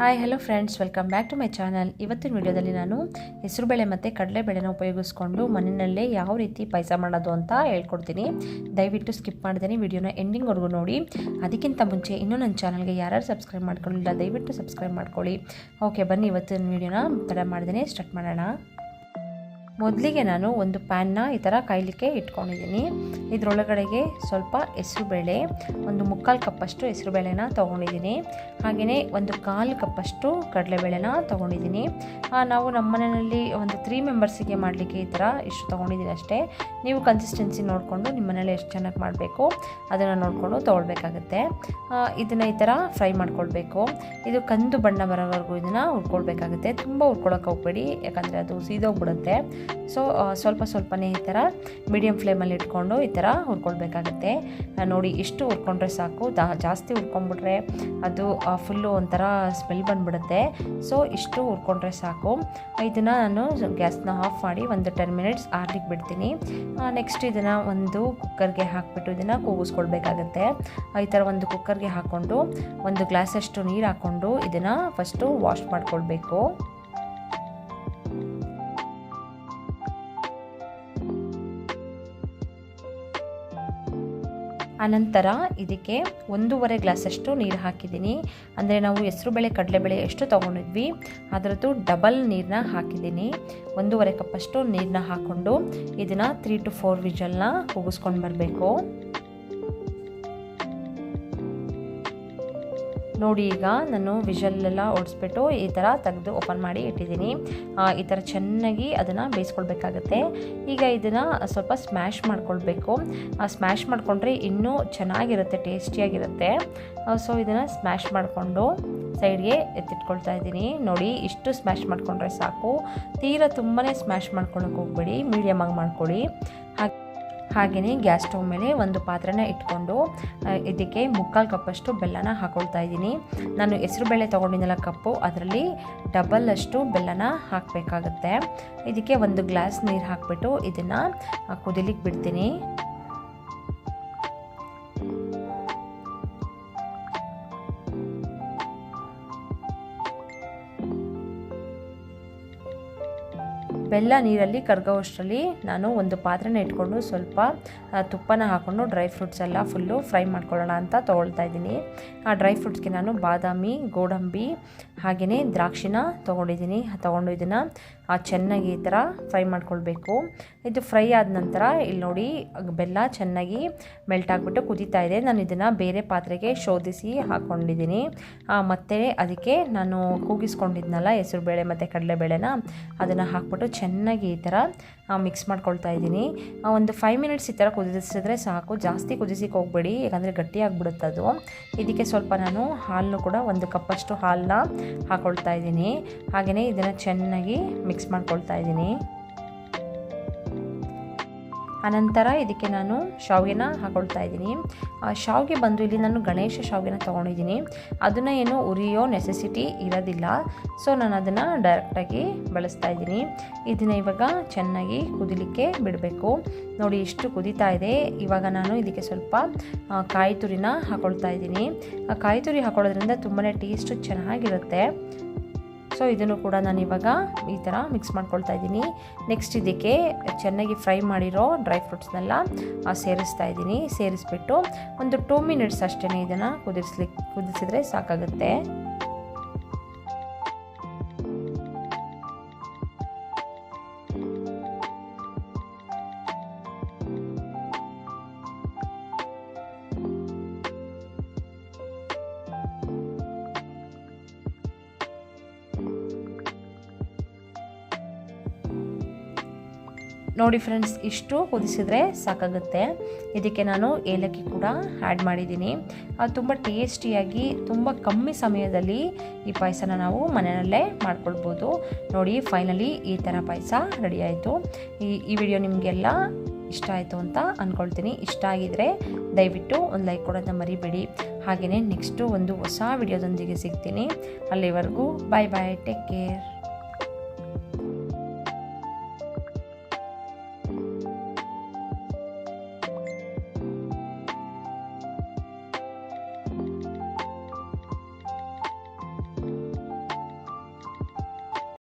Hi hello friends welcome back to my channel ಇವತ್ತಿನ ವಿಡಿಯೋದಲ್ಲಿ ನಾನು ಹೆಸರುಬೇಳೆ ಮತ್ತು ಕಡಲೆಬೇಳೆನ ಉಪಯೋಗಿಸ್ಕೊಂಡು ಮನೆಯಲ್ಲೇ ಯಾವ ರೀತಿ ಪಾಯಸ ಮಾಡೋದು ಅಂತ ಹೇಳ್ಕೊಡ್ತೀನಿ. ದಯವಿಟ್ಟು ಸ್ಕಿಪ್ ಮಾಡ್ದೇನೆ ವಿಡಿಯೋನ ಎಂಡಿಂಗ್ವರೆಗೂ ನೋಡಿ. ಅದಕ್ಕಿಂತ ಮುಂಚೆ ಇನ್ನೂ ನನ್ನ ಚಾನಲ್ಗೆ ಯಾರ್ಯಾರು ಸಬ್ಸ್ಕ್ರೈಬ್ ಮಾಡ್ಕೊಂಡಿಲ್ಲ, ದಯವಿಟ್ಟು ಸಬ್ಸ್ಕ್ರೈಬ್ ಮಾಡ್ಕೊಳ್ಳಿ. ಓಕೆ ಬನ್ನಿ ಇವತ್ತಿನ ವಿಡಿಯೋನ ತಡ ಮಾಡ್ದೇನೆ ಸ್ಟಾರ್ಟ್ ಮಾಡೋಣ. ಮೊದಲಿಗೆ ನಾನು ಒಂದು ಪ್ಯಾನ್ನ ಈ ಥರ ಕಾಯಲಿಕ್ಕೆ ಇಟ್ಕೊಂಡಿದ್ದೀನಿ. ಇದರೊಳಗಡೆಗೆ ಸ್ವಲ್ಪ ಹೆಸರುಬೇಳೆ, ಒಂದು ಮುಕ್ಕಾಲು ಕಪ್ಪಷ್ಟು ಹೆಸರುಬೇಳೆನ ತೊಗೊಂಡಿದ್ದೀನಿ. ಹಾಗೆಯೇ ಒಂದು ಕಾಲು ಕಪ್ಪಷ್ಟು ಕಡಲೆಬೇಳೆನ ತೊಗೊಂಡಿದ್ದೀನಿ. ನಾವು ನಮ್ಮ ಮನೆಯಲ್ಲಿ ಒಂದು ತ್ರೀ ಮೆಂಬರ್ಸಿಗೆ ಮಾಡಲಿಕ್ಕೆ ಈ ಥರ ಇಷ್ಟು ತೊಗೊಂಡಿದ್ದೀನಿ ಅಷ್ಟೇ. ನೀವು ಕನ್ಸಿಸ್ಟೆನ್ಸಿ ನೋಡಿಕೊಂಡು ನಿಮ್ಮ ಮನೇಲಿ ಎಷ್ಟು ಚೆನ್ನಾಗಿ ಮಾಡಬೇಕು, ಅದನ್ನು ನೋಡಿಕೊಂಡು ತೊಗೊಳ್ಬೇಕಾಗುತ್ತೆ. ಇದನ್ನು ಈ ಥರ ಫ್ರೈ ಮಾಡ್ಕೊಳ್ಬೇಕು. ಇದು ಕಂದು ಬಣ್ಣ ಬರೋವರೆಗೂ ಇದನ್ನು ಹುರ್ಕೊಳ್ಬೇಕಾಗುತ್ತೆ. ತುಂಬ ಹುರ್ಕೊಳಕ್ಕೆ ಹೋಗ್ಬೇಡಿ, ಯಾಕಂದರೆ ಅದು ಸೀದೋಗ್ಬಿಡುತ್ತೆ. ಸೊ ಸ್ವಲ್ಪ ಸ್ವಲ್ಪನೇ ಈ ಥರ ಮೀಡಿಯಮ್ ಫ್ಲೇಮಲ್ಲಿ ಇಟ್ಕೊಂಡು ಈ ಥರ ಹುರ್ಕೊಳ್ಬೇಕಾಗುತ್ತೆ. ನೋಡಿ ಇಷ್ಟು ಹುರ್ಕೊಂಡ್ರೆ ಸಾಕು. ದಾ ಜಾಸ್ತಿ ಹುರ್ಕೊಂಡ್ಬಿಟ್ರೆ ಅದು ಫುಲ್ಲು ಒಂಥರ ಸ್ಮೆಲ್ ಬಂದುಬಿಡುತ್ತೆ. ಸೊ ಇಷ್ಟು ಹುರ್ಕೊಂಡ್ರೆ ಸಾಕು. ಇದನ್ನು ನಾನು ಗ್ಯಾಸ್ನ ಆಫ್ ಮಾಡಿ ಒಂದು ಟೆನ್ ಮಿನಿಟ್ಸ್ ಆರ್ಲಿಕ್ಕೆ ಬಿಡ್ತೀನಿ. ನೆಕ್ಸ್ಟ್ ಇದನ್ನು ಒಂದು ಕುಕ್ಕರ್ಗೆ ಹಾಕಿಬಿಟ್ಟು ಇದನ್ನು ಕೂಗಿಸ್ಕೊಳ್ಬೇಕಾಗತ್ತೆ. ಈ ಥರ ಒಂದು ಕುಕ್ಕರ್ಗೆ ಹಾಕ್ಕೊಂಡು ಒಂದು ಗ್ಲಾಸಷ್ಟು ನೀರು ಹಾಕ್ಕೊಂಡು ಇದನ್ನು ಫಸ್ಟು ವಾಶ್ ಮಾಡ್ಕೊಳ್ಬೇಕು. ಆನಂತರ ಇದಕ್ಕೆ ಒಂದೂವರೆ ಗ್ಲಾಸಷ್ಟು ನೀರು ಹಾಕಿದ್ದೀನಿ. ಅಂದರೆ ನಾವು ಹೆಸರುಬೇಳೆ ಕಡಲೆಬೇಳೆ ಎಷ್ಟು ತೊಗೊಂಡಿದ್ವಿ, ಅದರದ್ದು ಡಬಲ್ ನೀರನ್ನ ಹಾಕಿದ್ದೀನಿ. ಒಂದೂವರೆ ಕಪ್ಪಷ್ಟು ನೀರನ್ನ ಹಾಕ್ಕೊಂಡು ಇದನ್ನು ತ್ರೀ ಟು ಫೋರ್ ವಿಜಲ್ನ ಕೂಗಿಸ್ಕೊಂಡು ಬರಬೇಕು. ನೋಡಿ ಈಗ ನಾನು ವಿಷಲ್ಲೆಲ್ಲ ಓಡಿಸ್ಬಿಟ್ಟು ಈ ಥರ ತೆಗೆದು ಓಪನ್ ಮಾಡಿ ಇಟ್ಟಿದ್ದೀನಿ. ಈ ಥರ ಚೆನ್ನಾಗಿ ಅದನ್ನು ಬೇಯಿಸ್ಕೊಳ್ಬೇಕಾಗತ್ತೆ. ಈಗ ಇದನ್ನು ಸ್ವಲ್ಪ ಸ್ಮ್ಯಾಶ್ ಮಾಡ್ಕೊಳ್ಬೇಕು. ಸ್ಮ್ಯಾಶ್ ಮಾಡಿಕೊಂಡ್ರೆ ಇನ್ನೂ ಚೆನ್ನಾಗಿರುತ್ತೆ, ಟೇಸ್ಟಿಯಾಗಿರುತ್ತೆ. ಸೊ ಇದನ್ನು ಸ್ಮ್ಯಾಶ್ ಮಾಡಿಕೊಂಡು ಸೈಡ್ಗೆ ಎತ್ತಿಟ್ಕೊಳ್ತಾ ಇದ್ದೀನಿ. ನೋಡಿ, ಇಷ್ಟು ಸ್ಮ್ಯಾಶ್ ಮಾಡಿಕೊಂಡ್ರೆ ಸಾಕು. ತೀರಾ ತುಂಬಾ ಸ್ಮ್ಯಾಶ್ ಮಾಡ್ಕೊಳಕ್ಕೆ ಹೋಗ್ಬೇಡಿ ಮೀಡಿಯಮಾಗಿ ಮಾಡ್ಕೊಳ್ಳಿ ಹಾಗೆಯೇ ಗ್ಯಾಸ್ ಸ್ಟವ್ ಮೇಲೆ ಒಂದು ಪಾತ್ರೆನ ಇಟ್ಕೊಂಡು ಇದಕ್ಕೆ ಮುಕ್ಕಾಲು ಕಪ್ಪಷ್ಟು ಬೆಲ್ಲನ ಹಾಕೊಳ್ತಾ ಇದ್ದೀನಿ. ನಾನು ಹೆಸರು ಬೇಳೆ ತೊಗೊಂಡಿದ್ದೆಲ್ಲ ಕಪ್ಪು, ಅದರಲ್ಲಿ ಡಬಲ್ ಅಷ್ಟು ಬೆಲ್ಲನ ಹಾಕಬೇಕಾಗುತ್ತೆ. ಇದಕ್ಕೆ ಒಂದು ಗ್ಲಾಸ್ ನೀರು ಹಾಕಿಬಿಟ್ಟು ಇದನ್ನು ಕುದಿಲಿಕ್ಕೆ ಬಿಡ್ತೀನಿ. ಬೆಲ್ಲ ನೀರಲ್ಲಿ ಕರ್ಗೋವಷ್ಟರಲ್ಲಿ ನಾನು ಒಂದು ಪಾತ್ರೆನ ಇಟ್ಕೊಂಡು ಸ್ವಲ್ಪ ತುಪ್ಪನ ಹಾಕ್ಕೊಂಡು ಡ್ರೈ ಫ್ರೂಟ್ಸ್ ಎಲ್ಲ ಫುಲ್ಲು ಫ್ರೈ ಮಾಡ್ಕೊಳ್ಳೋಣ ಅಂತ ತೊಗೊಳ್ತಾ ಇದ್ದೀನಿ. ಆ ಡ್ರೈ ಫ್ರೂಟ್ಸ್ಗೆ ನಾನು ಬಾದಾಮಿ, ಗೋಡಂಬಿ ಹಾಗೆಯೇ ದ್ರಾಕ್ಷಿನ ತೊಗೊಂಡಿದ್ದೀನಿ, ತೊಗೊಂಡು ಇದನ್ನು ಚೆನ್ನಾಗಿ ಈ ಥರ ಫ್ರೈ ಮಾಡ್ಕೊಳ್ಬೇಕು. ಇದು ಫ್ರೈ ಆದ ನಂತರ ಇಲ್ಲಿ ನೋಡಿ ಬೆಲ್ಲ ಚೆನ್ನಾಗಿ ಮೆಲ್ಟ್ ಆಗಿಬಿಟ್ಟು ಕುದೀತಾ ಇದೆ. ನಾನು ಇದನ್ನು ಬೇರೆ ಪಾತ್ರೆಗೆ ಶೋಧಿಸಿ ಹಾಕ್ಕೊಂಡಿದ್ದೀನಿ ಮತ್ತು ಅದಕ್ಕೆ ನಾನು ಕೂಗಿಸ್ಕೊಂಡಿದ್ನಲ್ಲ, ಹೆಸರುಬೇಳೆ ಮತ್ತು ಕಡಲೆಬೇಳೆನ, ಅದನ್ನು ಹಾಕ್ಬಿಟ್ಟು ಚೆನ್ನಾಗಿ ಈ ಥರ ಮಿಕ್ಸ್ ಮಾಡ್ಕೊಳ್ತಾ ಇದ್ದೀನಿ. ಒಂದು ಫೈವ್ ಮಿನಿಟ್ಸ್ ಈ ಥರ ಕುದಿಸಿದ್ರೆ ಸಾಕು. ಜಾಸ್ತಿ ಕುದಿಸಿಕ್ಕೆ ಹೋಗಬೇಡಿ, ಯಾಕಂದರೆ ಗಟ್ಟಿಯಾಗಿಬಿಡುತ್ತೆ ಅದು. ಇದಕ್ಕೆ ಸ್ವಲ್ಪ ನಾನು ಹಾಲನ್ನು ಕೂಡ ಒಂದು ಕಪ್ಪಷ್ಟು ಹಾಲನ್ನ ಹಾಕ್ಕೊಳ್ತಾ ಇದ್ದೀನಿ. ಹಾಗೆಯೇ ಇದನ್ನು ಚೆನ್ನಾಗಿ ಮಿಕ್ಸ್ ಮಾಡ್ಕೊಳ್ತಾ ಇದ್ದೀನಿ. ಅನಂತರ ಇದಕ್ಕೆ ನಾನು ಶಾವಿಗೆನ ಹಾಕೊಳ್ತಾ ಇದ್ದೀನಿ. ಶಾವಿಗೆ ಬಂದು ಇಲ್ಲಿ ನಾನು ಗಣೇಶ ಶಾವಿಗೆನ ತೊಗೊಂಡಿದ್ದೀನಿ. ಅದನ್ನು ಏನು ಉರಿಯೋ ನೆಸೆಸಿಟಿ ಇರೋದಿಲ್ಲ. ಸೊ ನಾನು ಅದನ್ನು ಡೈರೆಕ್ಟಾಗಿ ಬಳಸ್ತಾ ಇದ್ದೀನಿ. ಇದನ್ನು ಇವಾಗ ಚೆನ್ನಾಗಿ ಕುದಿಲಿಕ್ಕೆ ಬಿಡಬೇಕು. ನೋಡಿ, ಇಷ್ಟು ಕುದೀತಾ ಇದೆ. ಇವಾಗ ನಾನು ಇದಕ್ಕೆ ಸ್ವಲ್ಪ ಕಾಯಿ ತುರಿನ ಹಾಕೊಳ್ತಾ ಇದ್ದೀನಿ. ಕಾಯಿ ತುರಿ ಹಾಕೊಳ್ಳೋದ್ರಿಂದ ತುಂಬಾ ಟೇಸ್ಟು ಚೆನ್ನಾಗಿರುತ್ತೆ. ಸೊ ಇದನ್ನು ಕೂಡ ನಾನು ಇವಾಗ ಈ ಥರ ಮಿಕ್ಸ್ ಮಾಡ್ಕೊಳ್ತಾ ಇದ್ದೀನಿ. ನೆಕ್ಸ್ಟ್ ಇದಕ್ಕೆ ಚೆನ್ನಾಗಿ ಫ್ರೈ ಮಾಡಿರೋ ಡ್ರೈ ಫ್ರೂಟ್ಸ್ನೆಲ್ಲ ಸೇರಿಸ್ತಾ ಇದ್ದೀನಿ. ಸೇರಿಸ್ಬಿಟ್ಟು ಒಂದು ಟೂ ಮಿನಿಟ್ಸ್ ಅಷ್ಟೇ ಇದನ್ನು ಕುದಿಸ್ಲಿಕ್ಕೆ ಕುದಿಸಿದ್ರೆ ಸಾಕಾಗುತ್ತೆ. ನೋಡಿ ಫ್ರೆಂಡ್ಸ್ ಇಷ್ಟು ಕುದಿಸಿದ್ರೆ ಸಾಕಾಗುತ್ತೆ. ಇದಕ್ಕೆ ನಾನು ಏಲಕ್ಕಿ ಕೂಡ ಆ್ಯಡ್ ಮಾಡಿದ್ದೀನಿ. ಅದು ತುಂಬ ಟೇಸ್ಟಿಯಾಗಿ ತುಂಬ ಕಮ್ಮಿ ಸಮಯದಲ್ಲಿ ಈ ಪಾಯಸನ ನಾವು ಮನೆಯಲ್ಲೇ ಮಾಡ್ಕೊಳ್ಬೋದು. ನೋಡಿ ಫೈನಲಿ ಈ ಥರ ಪಾಯಸ ರೆಡಿ ಆಯಿತು. ಈ ಈ ವಿಡಿಯೋ ನಿಮಗೆಲ್ಲ ಇಷ್ಟ ಆಯಿತು ಅಂತ ಅಂದ್ಕೊಳ್ತೀನಿ ಇಷ್ಟ ಆಗಿದ್ದರೆ ದಯವಿಟ್ಟು ಒಂದು ಲೈಕ್ ಕೊಡೋದನ್ನ ಮರಿಬೇಡಿ. ಹಾಗೆಯೇ ನೆಕ್ಸ್ಟು ಒಂದು ಹೊಸ ವಿಡಿಯೋದೊಂದಿಗೆ ಸಿಗ್ತೀನಿ. ಅಲ್ಲಿವರೆಗೂ ಬಾಯ್ ಬಾಯ್ ಟೇಕ್ ಕೇರ್